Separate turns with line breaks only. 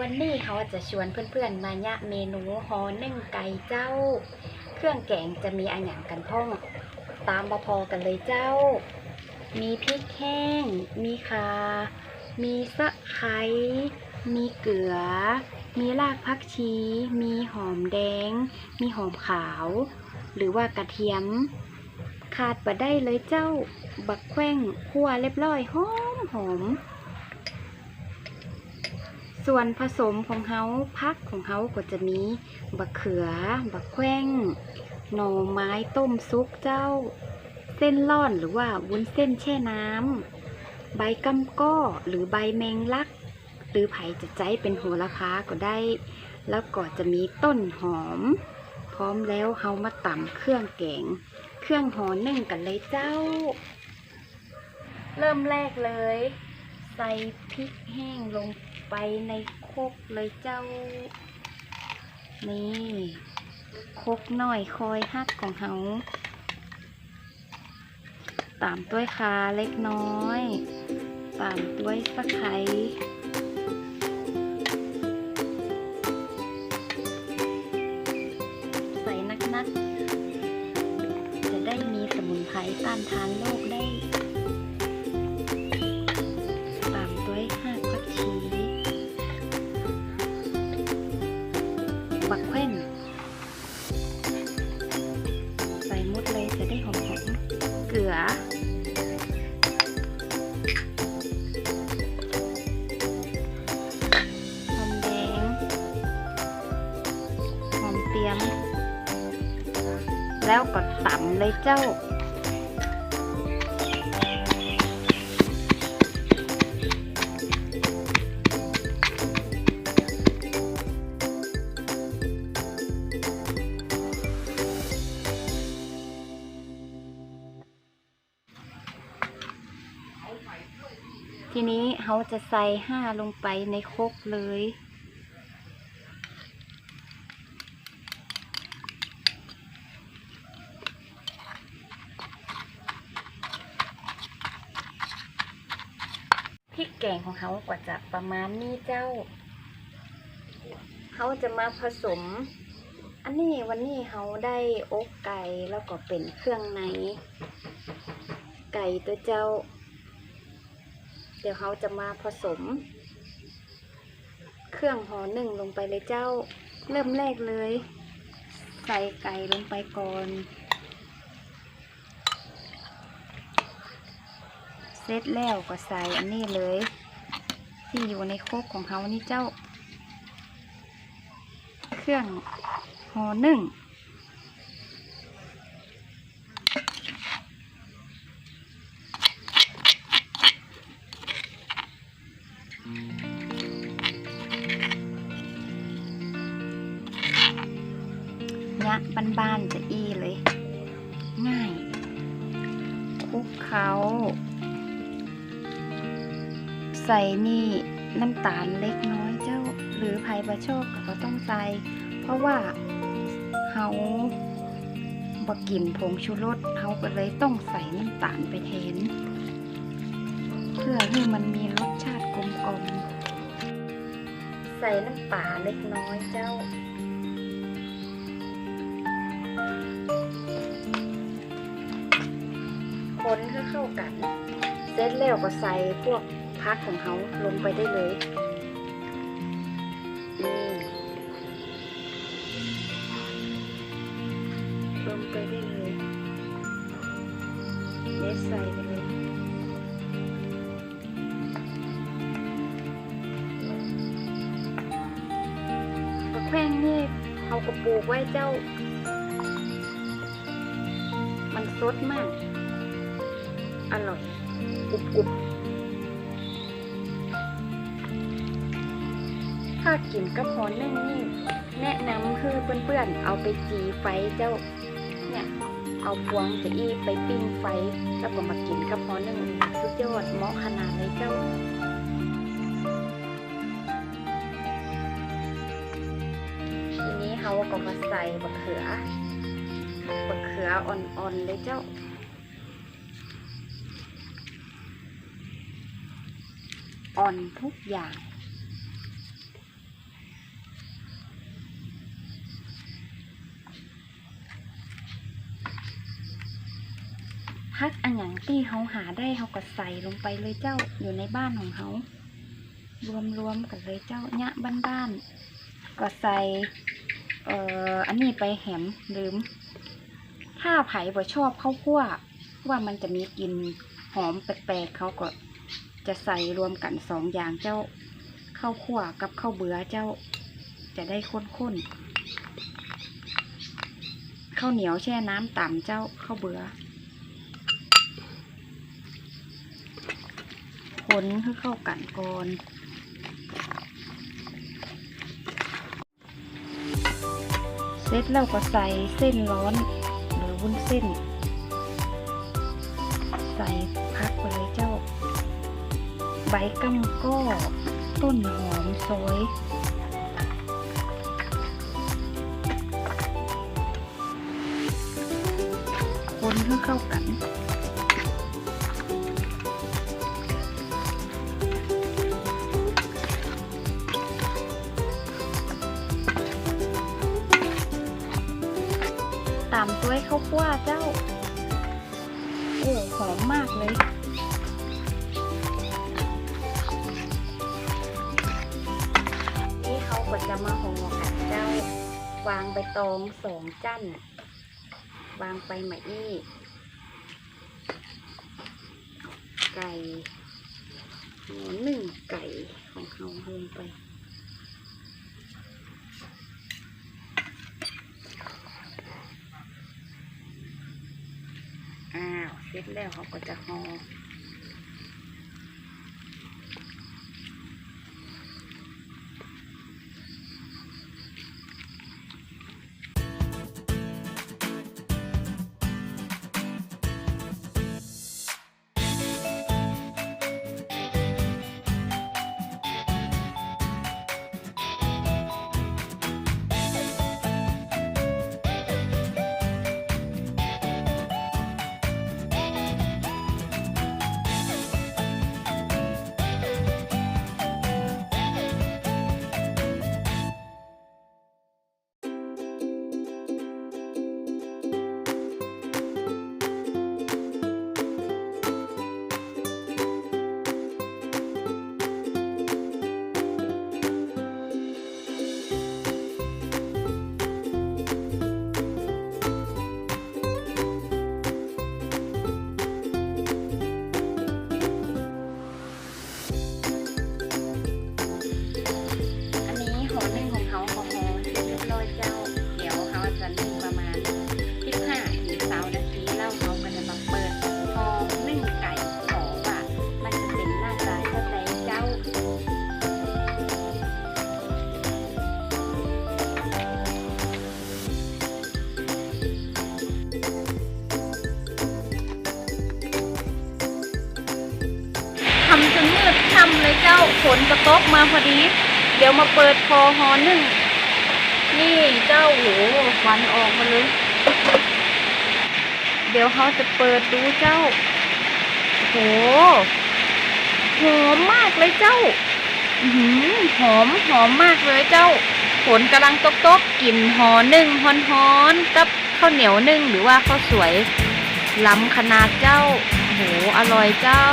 วันนี้เขาจะชวนเพื่อนๆ มายะเมนูฮอนึ่งไก่เจ้า เครื่องแกงจะมีอันหยังกันพ่อง ตามบพอกันเลยเจ้า มีพริกแห้ง มีขามีสะไคร้มีเกลือ มีรากผักชี มีหอมแดง มีหอมขาว หรือว่ากระเทียม ขาดบ่ได้เลยเจ้า บักแขว้งคั่วเรียบร้อยหอมหอม ส่วนผสมของเฮาพักของเฮาก็จะมีบักเขือ บักแข้งหน่อไม้ต้มซุกเจ้า เส้นล่อนหรือว่าวุ้นเส้นแช่น้ำใบกำก้อหรือใบแมงลัก หรือไผ่จะใจเป็นโหระพาก็ได้ แล้วก็จะมีต้นหอม พร้อมแล้วเฮามาตำเครื่องแกง เครื่องหอนึ่งกันเลยเจ้า เริ่มแรกเลย ใส่พริกแห้งลง ไปในโคกเลยเจ้า นี่โคกหน่อยคอยฮักของเขาตามด้วยคาเล็กน้อย ตามด้วยสะไคร้ แล้วก็ต่ำเลยเจ้าทีนี้เขาจะใส่ห้าลงไปในครกเลย แกงของเขาก็จะประมาณนี้เจ้า เขาจะมาผสม อันนี้วันนี้เขาได้อกไก่แล้วก็เป็นเครื่องใน ไก่ตัวเจ้า เดี๋ยวเขาจะมาผสม เครื่องห่อหนึ่งลงไปเลยเจ้า เริ่มแรกเลย ใส่ไก่ลงไปก่อน เสร็จแล้วก็ใส่อันนี้เลย ที่อยู่ในโคกของเขานี่เจ้า เครื่องห่อหนึ่งยะบ้านๆจะอีเลย ง่าย คุกเขา ใส่นี่น้ำตาลเล็กน้อยเจ้า หรือไผ่บะโชอบก็ต้องใส่ เพราะว่าเฮาบกินผงชูรสเฮาก็เลยต้องใส่น้ำตาลไปแทน เพื่อให้มันมีรสชาติกลมกลมใส่น้ำปลาเล็กน้อยเจ้า คนให้เข้ากัน เสร็จแล้วก็ใส่พวก พักของเขาลงไปได้เลยนี่ลงไปได้เลยเด็ดใส่ไปเลยกระแขว้งนี่เขากระปลูกไว้เจ้า มันสดมาก อร่อยกรุบกรุบ ถ้ากินกระเพาะนึ่งนี่แนะนำคือเพื่อนๆเอาไปจีไฟเจ้าเนี่ยเอาพวงจะอี้ไปปิ้งไฟแล้วก็มากินกระเพาะนึ่งสุดยอดเหมาะขนาดเลยเจ้าทีนี้เขาก็มาใส่บะเขือบะเขืออ่อนๆเลยเจ้าอ่อนทุกอย่าง พักอันหยังที่เขาหาได้เขาก็ใส่ลงไปเลยเจ้าอยู่ในบ้านของเขารวมๆกันเลยเจ้าเนี่ยบ้านๆก็ใส่เอ่ออันนี้ไปแหมลืม ถ้าไผ่บ่ชอบข้าวคั่วว่ามันจะมีกลิ่นหอมแปลกๆเขาก็จะใส่รวมกันสองอย่างเจ้าข้าวคั่วกับข้าวเบือเจ้าจะได้ข้นๆข้าวเหนียวแช่น้ำต่ำเจ้าข้าวเบือ คนให้เข้ากันก่อนเสร็จแล้วก็ใส่เส้นร้อนหรือวุ้นเส้น ใส่พักไปเลยเจ้า ใบกำก้อต้นหอมซอยคนให้เข้ากัน ข้าวคั่วเจ้า โอ้หอมมากเลยนี่เขาก็จะมาห่อกันเจ้า วางใบตองสองจั่นวางไปใหม่นี่ไก่หนึ่งไก่ของเขาลงไป อ้าว เสร็จแล้วเขาก็จะห่อ ฝนกระตกมาพอดี เดี๋ยวมาเปิดคอหอหนึ่ง นี่เจ้าโหควันออกมาเลย เดี๋ยวเขาจะเปิดดูเจ้าโหหอมมากเลยเจ้าอือหือหอมหอมมากเลยเจ้าฝนกำลังตกตกกลิ่นหอหนึ่งฮอนฮอนกับข้าวเหนียวนึ่งหรือว่าข้าวสวยล้ำขนาดเจ้าโหอร่อยเจ้า